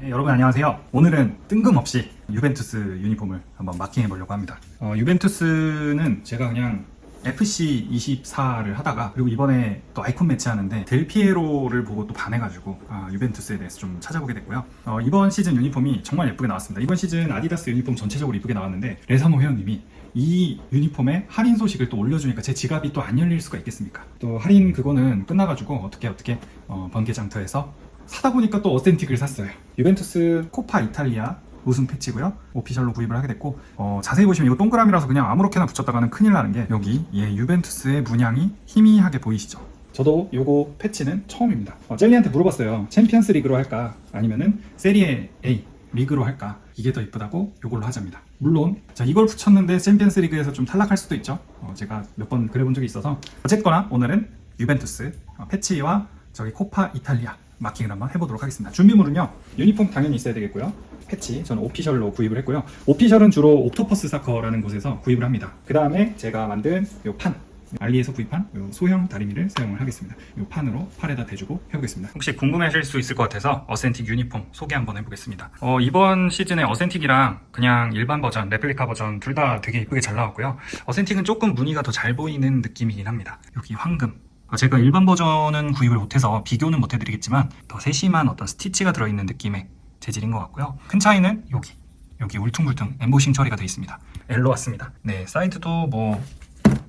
네, 여러분 안녕하세요. 오늘은 뜬금없이 유벤투스 유니폼을 한번 마킹해 보려고 합니다. 어, 유벤투스는 제가 그냥 FC 24를 하다가 그리고 이번에 또 아이콘 매치 하는데 델 피에로를 보고 또 반해가지고 아, 유벤투스에 대해서 좀 찾아보게 됐고요. 어, 이번 시즌 유니폼이 정말 예쁘게 나왔습니다. 이번 시즌 아디다스 유니폼 전체적으로 이쁘게 나왔는데 레사모 회원님이 이 유니폼에 할인 소식을 또 올려주니까 제 지갑이 또 안 열릴 수가 있겠습니까? 또 할인 그거는 끝나가지고 어떻게 어떻게 어, 번개장터에서 사다 보니까 또 어센틱을 샀어요. 유벤투스 코파 이탈리아 우승 패치고요. 오피셜로 구입을 하게 됐고 어, 자세히 보시면 이거 동그라미라서 그냥 아무렇게나 붙였다가는 큰일 나는 게 여기 예, 유벤투스의 문양이 희미하게 보이시죠? 저도 요거 패치는 처음입니다. 어, 젤리한테 물어봤어요. 챔피언스 리그로 할까 아니면은 세리에 A 리그로 할까 이게 더 이쁘다고 요걸로 하자입니다. 물론 자 이걸 붙였는데 챔피언스 리그에서 좀 탈락할 수도 있죠. 어, 제가 몇 번 그래본 적이 있어서 어쨌거나 오늘은 유벤투스 어, 패치와 저기 코파 이탈리아 마킹을 한번 해보도록 하겠습니다. 준비물은요 유니폼 당연히 있어야 되겠고요. 패치 저는 오피셜로 구입을 했고요. 오피셜은 주로 옥토퍼스 사커라는 곳에서 구입을 합니다. 그 다음에 제가 만든 요 판. 알리에서 구입한 요 소형 다리미를 사용을 하겠습니다. 요 판으로 팔에다 대주고 해보겠습니다. 혹시 궁금해하실 수 있을 것 같아서 어센틱 유니폼 소개 한번 해보겠습니다. 어, 이번 시즌에 어센틱이랑 그냥 일반 버전, 레플리카 버전 둘 다 되게 이쁘게 잘 나왔고요. 어센틱은 조금 무늬가 더 잘 보이는 느낌이긴 합니다. 여기 황금. 아, 제가 일반 버전은 구입을 못해서 비교는 못 해드리겠지만 더 세심한 어떤 스티치가 들어있는 느낌의 재질인 것 같고요. 큰 차이는 여기. 여기 울퉁불퉁 엠보싱 처리가 되어 있습니다. 엘로 왔습니다. 네, 사이드도 뭐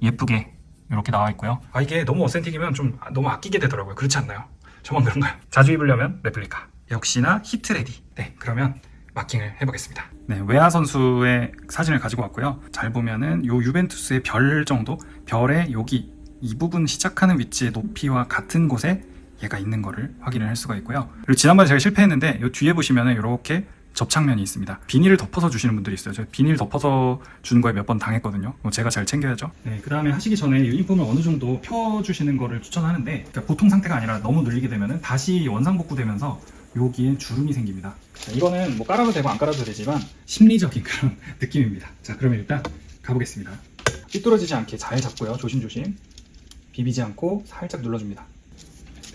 예쁘게 이렇게 나와 있고요. 아 이게 너무 어센틱이면 좀 너무 아끼게 되더라고요. 그렇지 않나요? 저만 그런가요? 자주 입으려면 레플리카. 역시나 히트 레디. 네, 그러면 마킹을 해보겠습니다. 네, 외아 선수의 사진을 가지고 왔고요. 잘 보면은 요 유벤투스의 별 정도, 별의 여기 이 부분 시작하는 위치의 높이와 같은 곳에 얘가 있는 거를 확인을 할 수가 있고요. 그리고 지난번에 제가 실패했는데 요 뒤에 보시면은 이렇게 접착면이 있습니다. 비닐을 덮어서 주시는 분들이 있어요. 제가 비닐 덮어서 주는 거에 몇 번 당했거든요. 뭐 제가 잘 챙겨야죠. 네, 그 다음에 하시기 전에 유니폼을 어느 정도 펴주시는 거를 추천하는데 그러니까 보통 상태가 아니라 너무 늘리게 되면은 다시 원상복구되면서 여기에 주름이 생깁니다. 자, 이거는 뭐 깔아도 되고 안 깔아도 되지만 심리적인 그런 느낌입니다. 자, 그러면 일단 가보겠습니다. 삐뚤어지지 않게 잘 잡고요. 조심조심. 비비지 않고 살짝 눌러줍니다.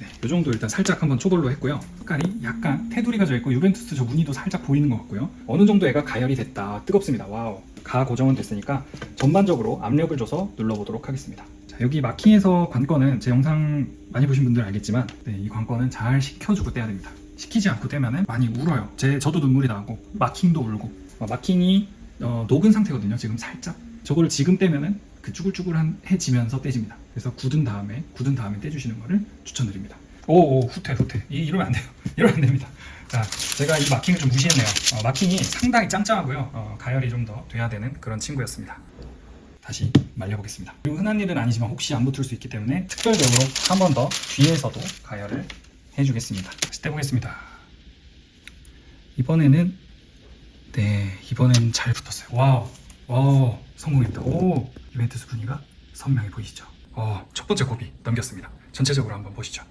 네, 이 정도 일단 살짝 한번 초벌로 했고요. 색깔이 약간 테두리가 져 있고 유벤투스 저 무늬도 살짝 보이는 것 같고요. 어느 정도 애가 가열이 됐다. 뜨겁습니다. 와우. 가 고정은 됐으니까 전반적으로 압력을 줘서 눌러보도록 하겠습니다. 자, 여기 마킹에서 관건은 제 영상 많이 보신 분들 알겠지만 네, 이 관건은 잘 식혀주고 떼야 됩니다. 식히지 않고 떼면은 많이 울어요. 제 저도 눈물이 나고 마킹도 울고 어, 마킹이 어, 녹은 상태거든요. 지금 살짝 저거를 지금 떼면은 그 쭈글쭈글해지면서 떼집니다. 그래서 굳은 다음에 굳은 다음에 떼주시는 거를 추천드립니다. 오 오 후퇴 후퇴 이, 이러면 안 돼요. 이러면 안 됩니다. 자 제가 이 마킹을 좀 무시했네요. 어, 마킹이 상당히 짱짱하고요. 어, 가열이 좀 더 돼야 되는 그런 친구였습니다. 다시 말려보겠습니다. 그리고 흔한 일은 아니지만 혹시 안 붙을 수 있기 때문에 특별적으로 한 번 더 뒤에서도 가열을 해주겠습니다. 다시 떼보겠습니다. 이번에는 네 이번엔 잘 붙었어요. 와우 와우 성공입니다. 오 유벤투스 분위기가 선명해 보이시죠? 어, 첫 번째 고비 넘겼습니다. 전체적으로 한번 보시죠.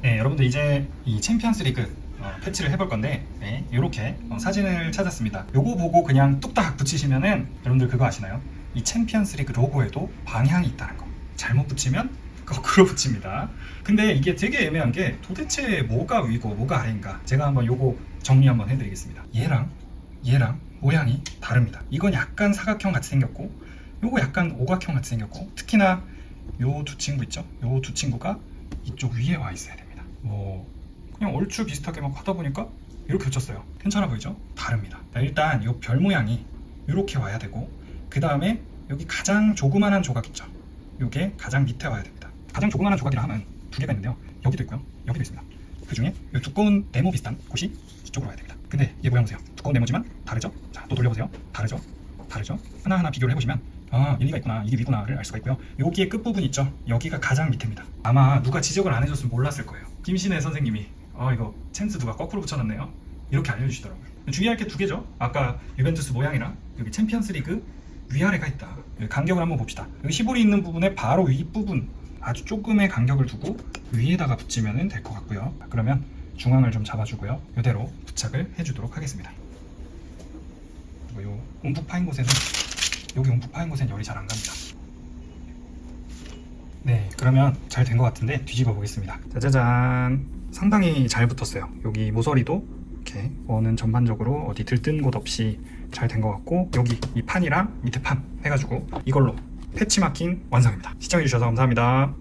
네, 여러분들 이제 이 챔피언스 리그 어, 패치를 해볼 건데 네, 이렇게 어, 사진을 찾았습니다. 요거 보고 그냥 뚝딱 붙이시면은 여러분들 그거 아시나요? 이 챔피언스 리그 로고에도 방향이 있다는 거. 잘못 붙이면 거꾸로 붙입니다. 근데 이게 되게 애매한 게 도대체 뭐가 위고 뭐가 아래인가? 제가 한번 요거 정리 한번 해드리겠습니다. 얘랑 얘랑 모양이 다릅니다. 이건 약간 사각형 같이 생겼고 요거 약간 오각형 같이 생겼고 특히나 요 두 친구 있죠? 요 두 친구가 이쪽 위에 와 있어야 됩니다. 뭐 그냥 얼추 비슷하게 막 하다 보니까 이렇게 붙였어요. 괜찮아 보이죠? 다릅니다. 자, 일단 요 별 모양이 이렇게 와야 되고 그 다음에 여기 가장 조그만한 조각 있죠? 요게 가장 밑에 와야 됩니다. 가장 조그만한 조각이라 하면 두 개가 있는데요. 여기도 있고요. 여기도 있습니다. 그 중에 이 두꺼운 네모 비슷한 곳이 이쪽으로 와야 됩니다. 근데 얘 모양 보세요. 두꺼운 네모지만 다르죠? 자, 또 돌려보세요. 다르죠? 다르죠? 하나하나 비교를 해보시면 아, 일리가 있구나. 이게 위구나를 알 수가 있고요. 여기에 끝부분 있죠? 여기가 가장 밑입니다. 아마 누가 지적을 안 해줬으면 몰랐을 거예요. 김신혜 선생님이 아, 이거 챔스 누가 거꾸로 붙여놨네요. 이렇게 알려주시더라고요. 주의할 게 두 개죠. 아까 유벤투스 모양이랑 여기 챔피언스 리그 위아래가 있다. 간격을 한번 봅시다. 여기 시볼이 있는 부분에 바로 윗부분 아주 조금의 간격을 두고 위에다가 붙이면 될 것 같고요. 그러면 중앙을 좀 잡아주고요. 이대로 부착을 해주도록 하겠습니다. 그리고 요 움푹 파인 곳에는 여기 움푹 파인 곳엔 열이 잘 안 갑니다. 네, 그러면 잘 된 것 같은데 뒤집어 보겠습니다. 짜자잔. 상당히 잘 붙었어요. 여기 모서리도 이렇게 원은 전반적으로 어디 들뜬 곳 없이 잘 된 것 같고 여기 이 판이랑 밑에 판 해가지고 이걸로 패치 마킹 완성입니다. 시청해주셔서 감사합니다.